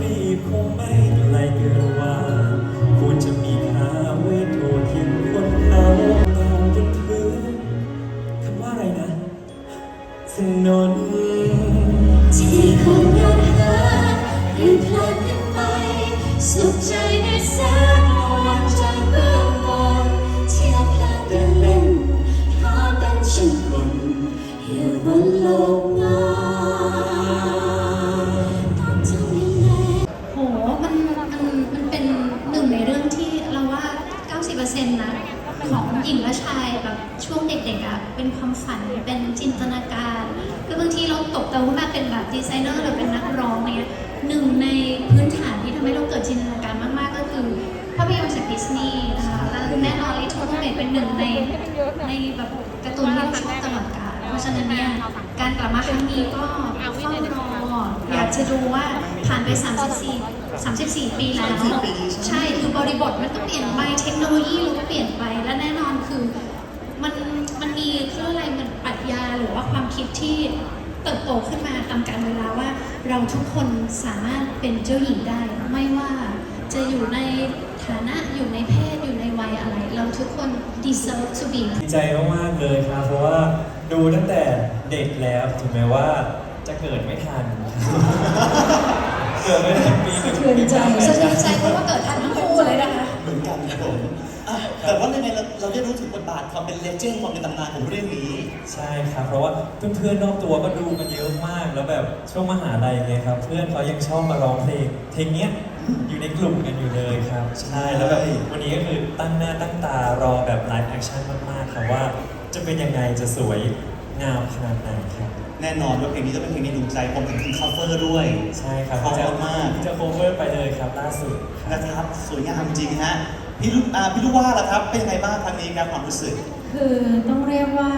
รีคงไม่ไกลเกินว่าควรจะมีค่าไว้โทษทิ้งคนเขาเราจนถึงคำว่าอะไรนะสนนที่คงยังหาหรือพลาดกันไป สุขใจในแสงวัน 90%นะของหญิงและชายแบบช่วงเด็กๆอะเป็นความฝันเป็นจินตนาการคือบางทีเราตกโตขึ้นมาเป็นแบบดีไซเนอร์หรือเป็นนักร้องเนี่ยหนึ่งในพื้นฐานที่ทำให้เราเกิดจินตนาการมากๆก็คือภาพยนตร์จากดิสนีย์นะคะแล้วแน่นอน Little Mermaid เป็นหนึ่งในในแบบการ์ตูนที่เราชอบตลอดกาลเพราะฉะนั้นเนี่ยการกลับมาครั้งนี้ก็เฝ้ารออยากจะดูว่าผ่านไป 34 34 ปีแล้วใช่คือบ ริบทมันก็เปลี่ยนไปเทคโนโลยีเราก็เปลี่ยนไปและแน่นอนคือมันมันมีเครื่องอะไรมันปรัชญาหรือว่าความคิดที่เติบโตขึ้นมาตามกาลเวลาว่า เราทุกคนสามารถเป็นเจ้าหญิงได้ ไม่ว่าจะอยู่ในฐานะอยู่ในเพศอยู่ในวัยอะไร เราทุกคน deserve to be ดีใจมากๆเลยครับเพราะว่าดูตั้งแต่เด็กแล้วถึงแม้ว่าจะเกิดไม่ทัน เกิดไม่ทันปีหนึ่งสะเทือนใจปีสะหเทืนึ่องนใจ ว่ายังไงเราเราได้รู้ถึงบทบาทความเป็นเลเจนด์ความเป็นตำนานของเรื่องนี้ ใช่ครับ เพราะว่าเพื่อนๆรอบตัวก็ดูกันเยอะมากแล้วแบบช่วงมหาลัยไงครับ เพื่อนเขายังชอบมาร้องเพลงเพลงเนี้ยอยู่ในกลุ่มกันอยู่เลยครับ ใช่แล้วแบบวันนี้ก็คือตั้งหน้าตั้งตารอแบบไลฟ์แอคชั่นมากๆครับว่าจะเป็นยังไงจะสวยงามขนาดไหนครับ แน่นอนว่าเพลงนี้จะเป็นเพลงในดวงใจผมถึงคัฟเฟอร์ด้วย ใช่ครับเพราะจะมากจะโคเวอร์ไปเลยครับล่าสุดครับนะครับสวยงามจริงฮะ พี่ลูกอ่าพี่ลูกว่าล่ะครับ เป็นยังไงบ้างครั้งนี้ครับความรู้สึก คือต้องเรียกว่า